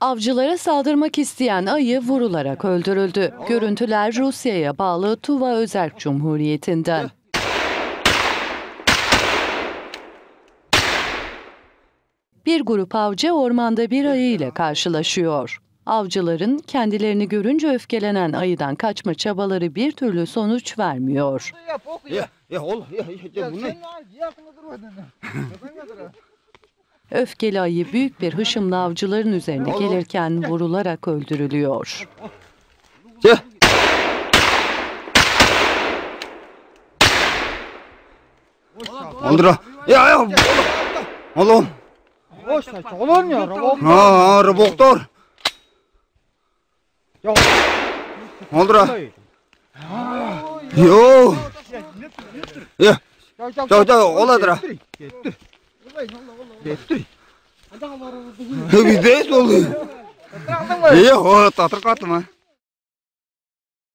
Avcılara saldırmak isteyen ayı vurularak öldürüldü. Görüntüler Rusya'ya bağlı Tuva Özerk Cumhuriyeti'nden. Bir grup avcı ormanda bir ayı ile karşılaşıyor. Avcıların kendilerini görünce öfkelenen ayıdan kaçma çabaları bir türlü sonuç vermiyor. Öfkeli ayı büyük bir hışımla avcıların üzerine gelirken vurularak öldürülüyor. Ya. Oldur. Ya ya. Oğlum. Boş saç. Olur ya. Ha roboktor. Ya. Oldur. Yo. Ya. Çav çav oladır. Getir. Bir de oluyor. Aldın mı? Ya o tatır katma.